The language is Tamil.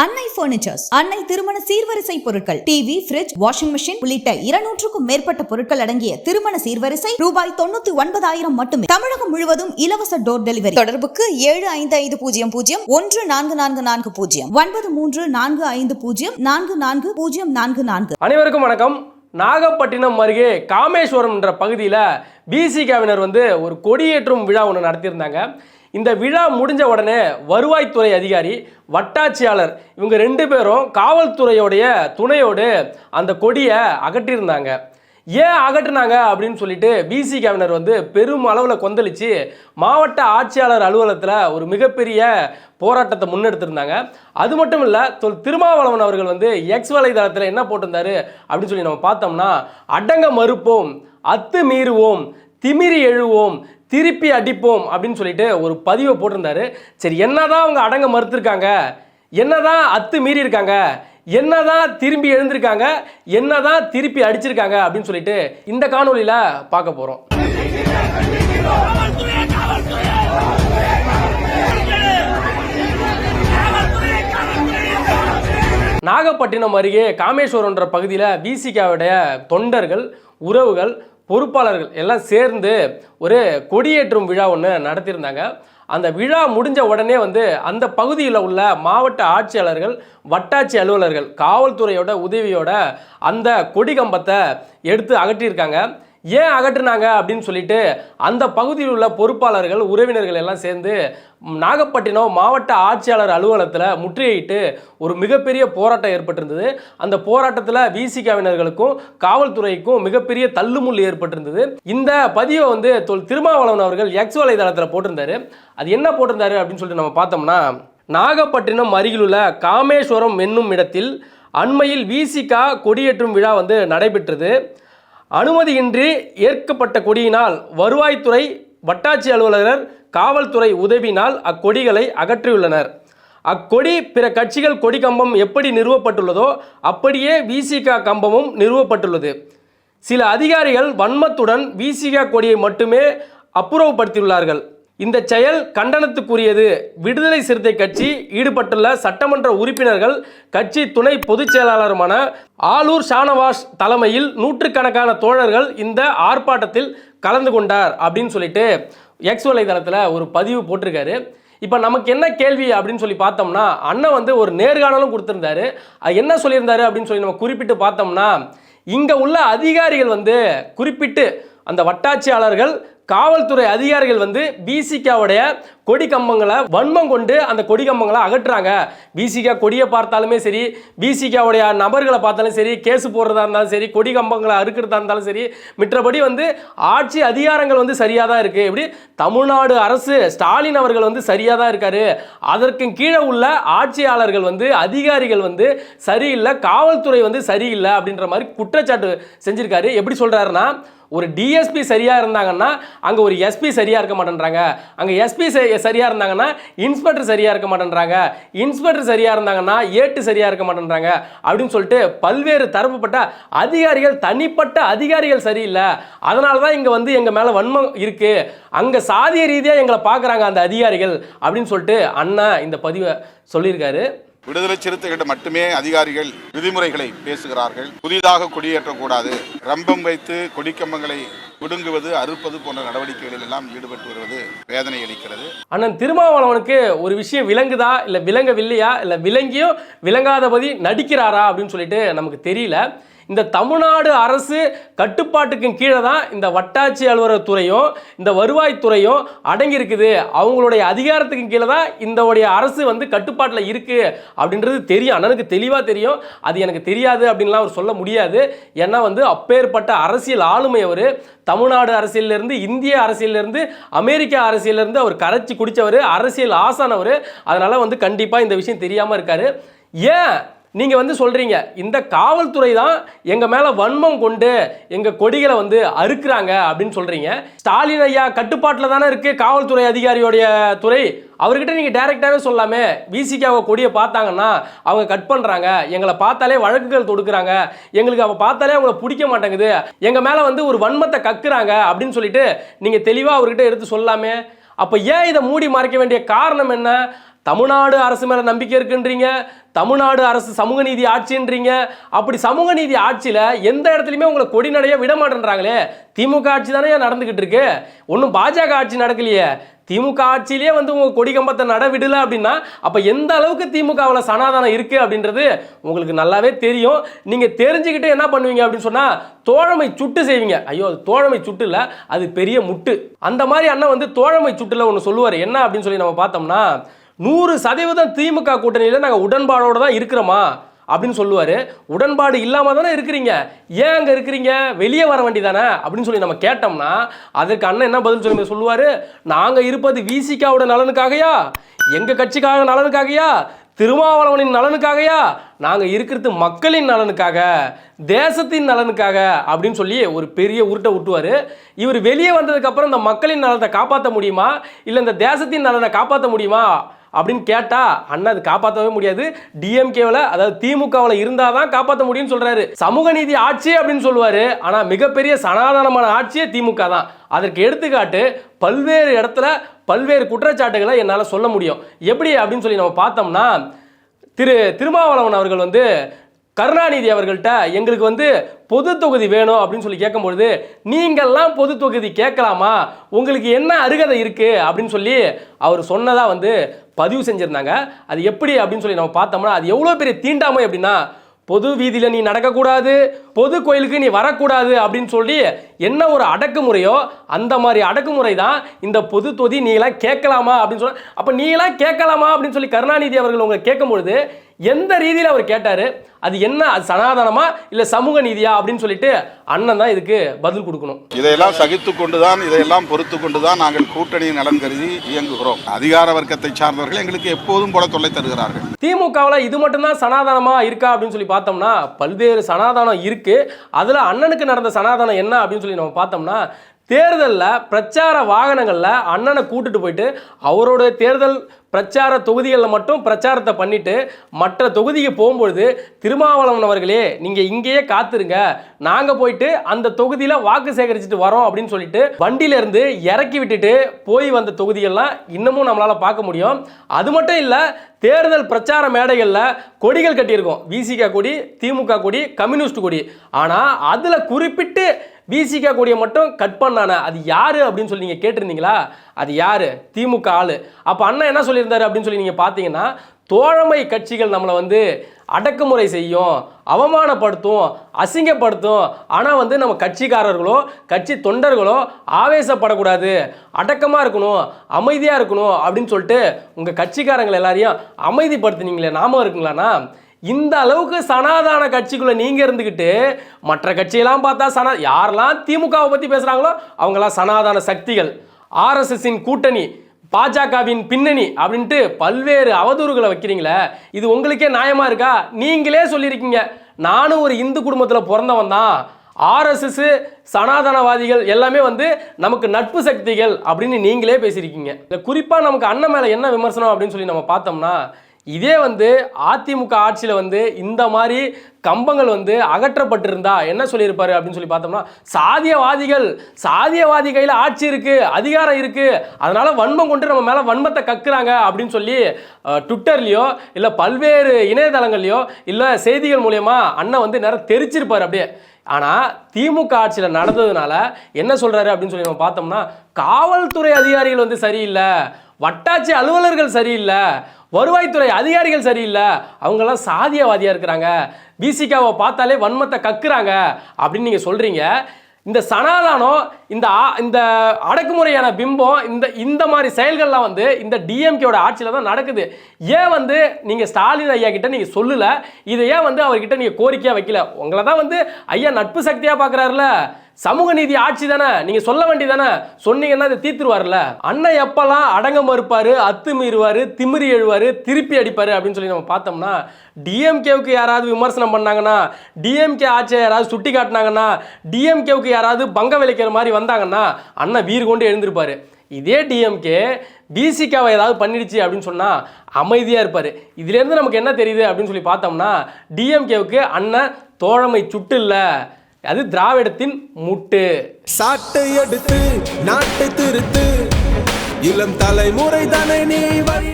அன்னை பர்னிச்சர்ஸ் அன்னை திருமண சீர்வரிசை பொருட்கள் டிவி ஃபிரிட்ஜ் வாஷிங் மிஷின் உள்ளிட்ட இருநூற்றுக்கும் மேற்பட்ட பொருட்கள் அடங்கிய திருமண சீர்வரிசை ரூபாய் தொண்ணூத்தி ஒன்பதாயிரம் மட்டுமே. தமிழகம் முழுவதும் இலவச டோர் டெலிவரி தொடர்புக்கு ஏழு ஐந்து ஐந்து பூஜ்ஜியம் பூஜ்ஜியம் ஒன்று நான்கு நான்கு நான்கு பூஜ்ஜியம் ஒன்பது மூன்று நான்கு ஐந்து பூஜ்ஜியம் நான்கு நான்கு பூஜ்ஜியம் நான்கு நான்கு. அனைவருக்கும் வணக்கம். நாகப்பட்டினம் அருகே காமேஸ்வரம் என்ற பகுதியில் பிசிகாவினர் வந்து ஒரு கொடியேற்றும் விழா ஒன்று நடத்தியிருந்தாங்க. இந்த விழா முடிஞ்ச உடனே வருவாய்த்துறை அதிகாரி வட்டாட்சியாளர் இவங்க ரெண்டு பேரும் காவல்துறையோடைய துணையோடு அந்த கொடியை அகற்றியிருந்தாங்க. ஏன் அகட்டினாங்க அப்படின்னு சொல்லிட்டு பிசிகாவினர் வந்து பெரும் அளவில் கொந்தளித்து மாவட்ட ஆட்சியாளர் அலுவலகத்தில் ஒரு மிகப்பெரிய போராட்டத்தை முன்னெடுத்திருந்தாங்க. அது மட்டும் இல்லை தொல் திருமாவளவன் அவர்கள் வந்து எக்ஸ் வலைதளத்தில் என்ன போட்டிருந்தாரு அப்படின்னு சொல்லி நம்ம பார்த்தோம்னா அடங்க மறுப்போம் அத்து மீறுவோம் திமிரி எழுவோம் திருப்பி அடிப்போம் அப்படின்னு சொல்லிட்டு ஒரு பதிவை போட்டிருந்தாரு. சரி என்னதான் அவங்க அடங்க மறுத்துருக்காங்க? என்னதான் அத்து மீறி இருக்காங்க? என்னதான் திரும்பி எழுந்திருக்காங்க? என்னதான் திருப்பி அடிச்சிருக்காங்க? அப்படின்னு சொல்லிட்டு இந்த காணொலியில பார்க்க போறோம். நாகப்பட்டினம் அருகே காமேஸ்வரம்ன்ற பகுதியில் பிசிகாவுடைய தொண்டர்கள் உறவுகள் பொறுப்பாளர்கள் எல்லாம் சேர்ந்து ஒரு கொடியேற்றும் விழா ஒன்று நடத்தியிருந்தாங்க. அந்த விழா முடிஞ்ச உடனே வந்து அந்த பகுதியில் உள்ள மாவட்ட ஆட்சியாளர்கள் வட்டாட்சி அலுவலர்கள் காவல்துறையோட உதவியோட அந்த கொடி கம்பத்தை எடுத்து அகற்றியிருக்காங்க. ஏன் அகற்றுனாங்க அப்படின்னு சொல்லிட்டு அந்த பகுதியில் உள்ள பொறுப்பாளர்கள் உறவினர்கள் எல்லாம் சேர்ந்து நாகப்பட்டினம் மாவட்ட ஆட்சியாளர் அலுவலகத்தில் முற்றுகையிட்டு ஒரு மிகப்பெரிய போராட்டம் ஏற்பட்டிருந்தது. அந்த போராட்டத்தில் விசிகாவினர்களுக்கும் காவல்துறைக்கும் மிகப்பெரிய தள்ளுமுள் ஏற்பட்டிருந்தது. இந்த பதிவை வந்து தொல் திருமாவளவன் அவர்கள் எக்ஸ் வலைதளத்தில் போட்டிருந்தாரு. அது என்ன போட்டிருந்தாரு அப்படின்னு சொல்லிட்டு நம்ம பார்த்தோம்னா நாகப்பட்டினம் அருகிலுள்ள காமேஸ்வரம் என்னும் இடத்தில் அண்மையில் விசிகா கொடியேற்றும் விழா வந்து நடைபெற்றது. அனுமதியின்றி ஏற்கப்பட்ட கொடியினால் வருவாய்த்துறை வட்டாட்சி அலுவலர் காவல்துறை உதவினால் அக்கொடிகளை அகற்றியுள்ளனர். அக்கொடி பிற கட்சிகள் கொடி கம்பம் எப்படி நிறுவப்பட்டுள்ளதோ அப்படியே விசிகா கம்பமும் நிறுவப்பட்டுள்ளது. சில அதிகாரிகள் வன்மத்துடன் விசிகா கொடியை மட்டுமே அப்புறப்படுத்தியுள்ளார்கள் இந்த செயல் கண்டனத்துக்குரியது. விடுதலை சிறுத்தை கட்சி ஈடுபட்டுள்ள சட்டமன்ற உறுப்பினர்கள் கட்சி துணை பொதுச் செயலாளருமான ஆலூர் ஷானவாஸ் தலைமையில் நூற்றுக்கணக்கான தோழர்கள் இந்த ஆர்ப்பாட்டத்தில் கலந்து கொண்டார் அப்படின்னு சொல்லிட்டு எக்ஸ் வலைதளத்தில் ஒரு பதிவு போட்டிருக்காரு. இப்போ நமக்கு என்ன கேள்வி அப்படின்னு சொல்லி பார்த்தோம்னா அண்ணன் வந்து ஒரு நேர்காணலும் கொடுத்துருந்தாரு. அது என்ன சொல்லியிருந்தாரு அப்படின்னு சொல்லி நம்ம குறிப்பிட்டு பார்த்தோம்னா இங்கே உள்ள அதிகாரிகள் வந்து குறிப்பிட்டு அந்த வட்டாட்சியாளர்கள் காவல்துறை அதிகாரிகள் வந்து பிசிகாவுடைய கொடி கம்பங்களை வன்மம் கொண்டு அந்த கொடி கம்பங்களை அகற்றுறாங்க. பிசிகா கொடியை பார்த்தாலுமே சரி பிசிகாவுடைய நபர்களை பார்த்தாலும் சரி கேஸ் போடுறதா இருந்தாலும் சரி கொடி கம்பங்களை அறுக்கிறதா இருந்தாலும் சரி மற்றபடி வந்து ஆட்சி அதிகாரங்கள் வந்து சரியாக தான் இருக்குது எப்படி? தமிழ்நாடு அரசு ஸ்டாலின் அவர்கள் வந்து சரியாக தான் இருக்காரு. அதற்கு கீழே உள்ள ஆட்சியாளர்கள் வந்து அதிகாரிகள் வந்து சரியில்லை காவல்துறை வந்து சரியில்லை அப்படின்ற மாதிரி குற்றச்சாட்டு செஞ்சுருக்காரு. எப்படி சொல்கிறாருன்னா ஒரு டிஎஸ்பி சரியாக இருந்தாங்கன்னா அங்கே ஒரு எஸ்பி சரியாக இருக்க மாட்டேன்றாங்க. அங்கே எஸ்பி சரியாக இருந்தாங்கன்னா இன்ஸ்பெக்டர் சரியாக இருக்க மாட்டேன்றாங்க. இன்ஸ்பெக்டர் சரியாக இருந்தாங்கன்னா ஏட்டு சரியாக இருக்க மாட்டேன்றாங்க. அப்படின்னு சொல்லிட்டு பல்வேறு தரப்புப்பட்ட அதிகாரிகள் தனிப்பட்ட அதிகாரிகள் சரியில்லை. அதனால தான் இங்கே வந்து எங்கள் மேலே வன்மம் இருக்குது அங்கே சாதிய ரீதியாக எங்களை பார்க்குறாங்க அந்த அதிகாரிகள் அப்படின்னு சொல்லிட்டு அண்ணா இந்த பதிவை சொல்லியிருக்காரு. விடுதலை சிறுத்தைகளிடம் மட்டுமே அதிகாரிகள் விதிமுறைகளை பேசுகிறார்கள். புதிதாக கொடியேற்றக்கூடாது ரம்பம் வைத்து கொடிக்கம்பங்களை பிடுங்குவது அறுப்பது போன்ற நடவடிக்கைகளில் எல்லாம் ஈடுபட்டு வருவது வேதனை அளிக்கிறது. அண்ணன் திருமாவளவனுக்கு ஒரு விஷயம் விளங்குதா? இல்லை விளங்கவில்லையா? இல்லை விளங்கியும் விளங்காதபதி நடிக்கிறாரா? அப்படின்னு சொல்லிட்டு நமக்கு தெரியல. இந்த தமிழ்நாடு அரசு கட்டுப்பாட்டுக்கு கீழே தான் இந்த வட்டாட்சி அலுவலர் துறையும் இந்த வருவாய்த்துறையும் அடங்கியிருக்குது. அவங்களுடைய அதிகாரத்துக்கு கீழே தான் இந்தவுடைய அரசு வந்து கட்டுப்பாட்டில் இருக்குது அப்படின்றது தெரியும். அண்ணனுக்கு தெளிவாக தெரியும். அது எனக்கு தெரியாது அப்படின்லாம் அவர் சொல்ல முடியாது. ஏன்னா வந்து அப்பேற்பட்ட அரசியல் ஆளுமை அவர். தமிழ்நாடு அரசியலிருந்து இந்திய அரசியலிருந்து அமெரிக்கா அரசியலிருந்து அவர் கரைச்சி குடித்தவர் அரசியல் ஆசானவர் அதனால் வந்து கண்டிப்பாக இந்த விஷயம் தெரியாமல் இருக்கார். ஏன் நீங்கள் வந்து சொல்கிறீங்க இந்த காவல்துறை தான் எங்கள் மேலே வன்மம் கொண்டு எங்கள் கொடிகளை வந்து அறுக்குறாங்க அப்படின்னு சொல்கிறீங்க ஸ்டாலின் ஐயா கட்டுப்பாட்டில் தானே இருக்குது காவல்துறை அதிகாரியோடைய துறை. அவர்கிட்ட நீங்கள் டைரெக்டாகவே சொல்லாமே விசிகாவை கொடியை பார்த்தாங்கன்னா அவங்க கட் பண்ணுறாங்க எங்களை பார்த்தாலே வழக்குகள் தொடுக்குறாங்க. எங்களுக்கு அவ பார்த்தாலே அவங்கள பிடிக்க மாட்டேங்குது. எங்கள் மேலே வந்து ஒரு வன்மத்தை கக்குறாங்க அப்படின்னு சொல்லிட்டு நீங்கள் தெளிவாக அவர்கிட்ட எடுத்து சொல்லாமே. அப்போ ஏன் இதை மூடி மறைக்க வேண்டிய காரணம் என்ன? தமிழ்நாடு அரசு மேலே நம்பிக்கை இருக்குன்றீங்க தமிழ்நாடு அரசு சமூக நீதி ஆட்சின்றீங்க. அப்படி சமூக நீதி ஆட்சியில் எந்த இடத்துலையுமே உங்களை கொடிநடைய விட மாட்டேன்றாங்களே. திமுக ஆட்சி தானே நடந்துக்கிட்டு இருக்கு. ஒன்றும் பாஜக ஆட்சி நடக்கலையே. திமுக ஆட்சியிலேயே வந்து உங்கள் கொடி கம்பத்தை நட விடலை அப்படின்னா அப்போ எந்த அளவுக்கு திமுகவில் சனாதானம் இருக்குது அப்படின்றது உங்களுக்கு நல்லாவே தெரியும். நீங்கள் தெரிஞ்சுக்கிட்டு என்ன பண்ணுவீங்க அப்படின்னு சொன்னால் தோழமை சுட்டு செய்வீங்க. ஐயோ அது தோழமை சுட்டு இல்லை அது பெரிய முட்டு. அந்த மாதிரி அண்ணன் வந்து தோழமை சுட்டில் ஒன்று சொல்லுவார். என்ன அப்படின்னு சொல்லி நம்ம பார்த்தோம்னா நூறு சதவீதம் திமுக கூட்டணியில் நாங்கள் உடன்பாடோட தான் இருக்கிறோமா? அப்படின்னு சொல்லுவார். உடன்பாடு இல்லாமல் தானே இருக்கிறீங்க. ஏன் அங்கே இருக்கிறீங்க? வெளியே வர வேண்டியதானே? அப்படின்னு சொல்லி நம்ம கேட்டோம்னா அதற்கு அண்ணன் என்ன பதில் சொல்லி சொல்லுவார்? நாங்கள் இருப்பது விசிகாவோட நலனுக்காகயா? எங்கள் கட்சிக்காக நலனுக்காகயா? திருமாவளவனின் நலனுக்காகயா? நாங்கள் இருக்கிறது மக்களின் நலனுக்காக தேசத்தின் நலனுக்காக அப்படின்னு சொல்லி ஒரு பெரிய உருட்டை விட்டுவார் இவர் வெளியே வந்ததுக்கப்புறம் இந்த மக்களின் நலத்தை காப்பாற்ற முடியுமா? இல்லை இந்த தேசத்தின் நலனை காப்பாற்ற முடியுமா? அப்படின்னு கேட்டா அண்ணா அது காப்பாற்றவே முடியாது. டிஎம்கேவில் அதாவது திமுகவில் இருந்தால் தான் காப்பாற்ற முடியும்னு சொல்கிறாரு சமூக நீதி ஆட்சி அப்படின்னு சொல்லுவார். ஆனால் மிகப்பெரிய சனாதனமான ஆட்சியே திமுக தான். அதற்கு எடுத்துக்காட்டு பல்வேறு இடத்துல பல்வேறு குற்றச்சாட்டுகளை என்னால் சொல்ல முடியும். எப்படி அப்படின்னு சொல்லி நம்ம பார்த்தோம்னா திரு திருமாவளவன் அவர்கள் வந்து கருணாநிதி அவர்கள்ட்ட எங்களுக்கு வந்து பொது தொகுதி வேணும் அப்படின்னு சொல்லி கேட்கும்பொழுது நீங்கள்லாம் பொது தொகுதி கேட்கலாமா? உங்களுக்கு என்ன அருகதை இருக்குது அப்படின்னு சொல்லி அவர் சொன்னதாக வந்து பதிவு செஞ்சுருந்தாங்க. அது எப்படி அப்படின்னு சொல்லி நம்ம பார்த்தோம்னா அது எவ்வளோ பெரிய தீண்டாமை அப்படின்னா பொது வீதியில் நீ நடக்கக்கூடாது பொது கோயிலுக்கு நீ வரக்கூடாது அப்படின்னு சொல்லி என்ன ஒரு அடக்குமுறையோ அந்த மாதிரி அடக்குமுறை தான் இந்த பொது தொதி நீங்களாம் கேட்கலாமா அப்படின்னு சொல்ல அப்போ நீங்களாம் கேட்கலாமா அப்படின்னு சொல்லி கருணாநிதி அவர்கள் உங்களை கேட்கும்பொழுது எந்த ரீதியில் அவர் கேட்டார்? அது என்ன அது சனாதனமா இல்லை சமூக நீதியா அப்படின்னு சொல்லிட்டு அண்ணன் தான் இதுக்கு பதில் கொடுக்கணும். இதையெல்லாம் சகித்து கொண்டுதான் இதையெல்லாம் பொறுத்து கொண்டுதான் நாங்கள் கூட்டணியின் நலன் கருதி இயங்குகிறோம். அதிகார வர்க்கத்தை சார்ந்தவர்கள் எங்களுக்கு எப்போதும் போல தொல்லை தருகிறார்கள். திமுகவில் இது மட்டும்தான் சனாதனமா இருக்கா அப்படின்னு சொல்லி பார்த்தோம்னா பல்வேறு சனாதனம் இருக்கு. அதில் அண்ணனுக்கு நடந்த சனாதனம் என்ன அப்படின்னு சொல்லி நம்ம பார்த்தோம்னா தேர்தலில் பிரச்சார வாகனங்களில் அண்ணனை கூட்டிட்டு போயிட்டு அவரோட தேர்தல் பிரச்சார தொகுதிகளில் மட்டும் பிரச்சாரத்தை பண்ணிட்டு மற்ற தொகுதிக்கு போகும்பொழுது திருமாவளவன் அவர்களே நீங்கள் இங்கேயே காத்துருங்க. நாங்கள் போயிட்டு அந்த தொகுதியில் வாக்கு சேகரிச்சுட்டு வரோம் அப்படின்னு சொல்லிட்டு வண்டியில இருந்து இறக்கி விட்டுட்டு போய் வந்த தொகுதிகள்லாம் இன்னமும் நம்மளால் பார்க்க முடியும். அது மட்டும் இல்லை தேர்தல் பிரச்சார மேடைகளில் கொடிகள் கட்டியிருக்கோம். விசிகா கொடி திமுக கொடி கம்யூனிஸ்ட் கொடி. ஆனால் அதில் குறிப்பிட்டு விசிகா கொடியை மட்டும் கட் பண்ணானே? அது யாரு அப்படின்னு சொல்லி நீங்கள் கேட்டிருந்தீங்களா? அது யாரு? திமுக ஆளு. அப்போ அண்ணன் என்ன சொல்லி இருந்தார் அப்படின்னு சொல்லி நீங்கள் பார்த்தீங்கன்னா தோழமை கட்சிகள் நம்மளை வந்து அடக்குமுறை செய்யும் அவமானப்படுத்தும் அசிங்கப்படுத்தும். ஆனால் வந்து நம்ம கட்சிக்காரர்களோ கட்சி தொண்டர்களோ ஆவேசப்படக்கூடாது. அடக்கமாக இருக்கணும் அமைதியாக இருக்கணும் அப்படின்னு சொல்லிட்டு உங்கள் கட்சிக்காரங்களை எல்லாரையும் அமைதிப்படுத்தினீங்களே நாம இருக்குங்களாண்ணா? இந்த அளவுக்கு சனாதான கட்சிக்குள்ள நீங்க இருந்துக்கிட்டு மற்ற கட்சியெல்லாம் பார்த்தா சனா யாரெல்லாம் திமுகவை பத்தி பேசுறாங்களோ அவங்களாம் சனாதான சக்திகள். ஆர்எஸ்எஸ்ஸின் கூட்டணி பாஜகவின் பின்னணி அப்படின்ட்டு பல்வேறு அவதூறுகளை வைக்கிறீங்களே இது உங்களுக்கே நியாயமா இருக்கா? நீங்களே சொல்லியிருக்கீங்க. நானும் ஒரு இந்து குடும்பத்தில் பிறந்தவன் தான். ஆர்எஸ்எஸ் சனாதனவாதிகள் எல்லாமே வந்து நமக்கு நட்பு சக்திகள் அப்படின்னு நீங்களே பேசியிருக்கீங்க. இந்த குறிப்பாக நமக்கு அண்ணன் மேலே என்ன விமர்சனம் அப்படின்னு சொல்லி நம்ம பார்த்தோம்னா இதே வந்து அதிமுக ஆட்சியில் வந்து இந்த மாதிரி கம்பங்கள் வந்து அகற்றப்பட்டிருந்தா என்ன சொல்லியிருப்பாரு அப்படின்னு சொல்லி பார்த்தோம்னா சாதியவாதிகள் சாதியவாதி கையில் ஆட்சி இருக்குது அதிகாரம் இருக்குது அதனால் வன்மம் கொண்டு நம்ம மேலே வன்மத்தை கக்குறாங்க அப்படின்னு சொல்லி ட்விட்டர்லேயோ ட்விட்டர்லையோ இல்லை பல்வேறு இணையதளங்கள்லையோ இல்லை செய்திகள் மூலயமா அண்ணன் வந்து நேரம் தெரிச்சிருப்பார் அப்படியே. ஆனால் திமுக ஆட்சியில் நடந்ததுனால என்ன சொல்கிறாரு அப்படின்னு சொல்லி நம்ம பார்த்தோம்னா காவல்துறை அதிகாரிகள் வந்து சரியில்லை. வட்டாட்சி அலுவலர்கள் சரியில்லை வருவாய்த்துறை அதிகாரிகள் சரியில்லை அவங்கெல்லாம் சாதியவாதியாக இருக்கிறாங்க. பிசிகாவை பார்த்தாலே வன்மத்தை கக்குறாங்க அப்படின்னு நீங்கள் சொல்கிறீங்க இந்த சனாதானம் இந்த ஆ- இந்த அடக்குமுறையான பிம்பம் இந்த இந்த மாதிரி செயல்கள்லாம் வந்து இந்த டிஎம்கேவோட ஆட்சியில் தான் நடக்குது. ஏன் வந்து நீங்கள் ஸ்டாலின் ஐயா கிட்ட நீங்கள் சொல்லலை? இதை ஏன் வந்து அவர்கிட்ட நீங்கள் கோரிக்கையாக வைக்கல? உங்களை தான் வந்து ஐயா நட்பு சக்தியாக பார்க்குறாருல. சமூக நீதி ஆட்சி தானே? நீங்க சொல்ல வேண்டியதானே சொன்னீங்கன்னா அதை தீர்த்துருவார்ல அண்ணன் எப்பெல்லாம் அடங்க மறுப்பாரு அத்துமீறுவாரு திமிரி எழுவாரு திருப்பி அடிப்பாரு அப்படின்னு சொல்லி நம்ம பார்த்தோம்னா டிஎம்கேவுக்கு யாராவது விமர்சனம் பண்ணாங்கன்னா டிஎம்கே ஆட்சியை யாராவது சுட்டி காட்டினாங்கன்னா டிஎம்கேவுக்கு யாராவது பங்க விளைக்கிற மாதிரி வந்தாங்கன்னா அண்ணன் வீர் கொண்டு எழுந்திருப்பாரு. இதே டிஎம்கே பிசிகாவை ஏதாவது பண்ணிடுச்சு அப்படின்னு சொன்னால் அமைதியாக இருப்பார். இதுலேருந்து நமக்கு என்ன தெரியுது அப்படின்னு சொல்லி பார்த்தோம்னா டிஎம்கேவுக்கு அண்ணன் தோழமை சுட்டு இல்லை. அது திராவிடத்தின் முட்டு. சாட்டை எடுத்து நாட்டை திருத்து. இளம் தலைமுறை தானே நீ வழி